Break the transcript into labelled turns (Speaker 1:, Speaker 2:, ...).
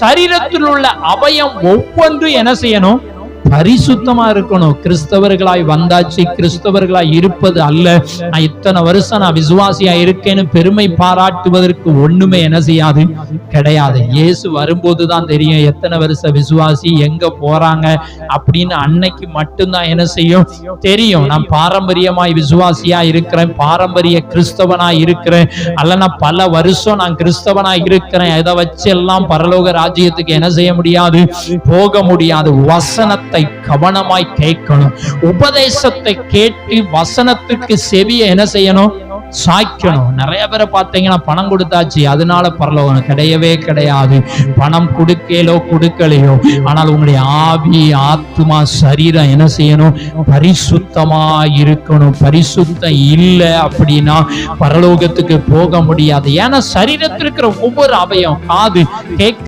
Speaker 1: சரீரத்தில் உள்ள அவயம் ஒவ்வொன்று என்ன செய்யணும்? பரிசுத்தமா இருக்கணும் கிறிஸ்தவர்களாய் வந்தாச்சு கிறிஸ்தவர்களாய் இருப்பது அல்ல. நான் இத்தனை வருஷம் நான் விசுவாசியா இருக்கேன்னு பெருமை பாராட்டுவதற்கு ஒண்ணுமே என்ன செய்யாது? கிடையாது. இயேசு வரும்போது தான் தெரியும் எத்தனை வருஷ விசுவாசி எங்க போறாங்க அப்படின்னு அன்னைக்கு மட்டும்தான் என்ன செய்யும்? தெரியும். நான் பாரம்பரியமாய் விசுவாசியா இருக்கிறேன் பாரம்பரிய கிறிஸ்தவனா இருக்கிறேன். அல்ல நான் பல வருஷம் நான் கிறிஸ்தவனா இருக்கிறேன். இதை வச்சு எல்லாம் பரலோக ராஜ்யத்துக்கு என்ன செய்ய முடியாது? போக முடியாது. வசனத்தை வசனத்தை கவனமாய் கேட்கணும். உபதேசத்தை கேட்டு வசனத்துக்கு செவிய என்ன செய்யணும்? சாய்க்கணும். நிறைய பேரை பார்த்தீங்கன்னா பணம் கொடுத்தாச்சு அதனால பரலோகம் கிடையவே கிடையாது. பணம் கொடுக்கலோ கொடுக்கலையோ. ஆனால் உங்களுடைய ஆவி ஆத்மா சரீரம் என்ன செய்யணும்? பரிசுத்தமா இருக்கணும். பரிசுத்தம் இல்லை அப்படின்னா பரலோகத்துக்கு போக முடியாது. ஏன்னா சரீரத்தில் இருக்கிற ஒவ்வொரு அவயம் காது கேட்க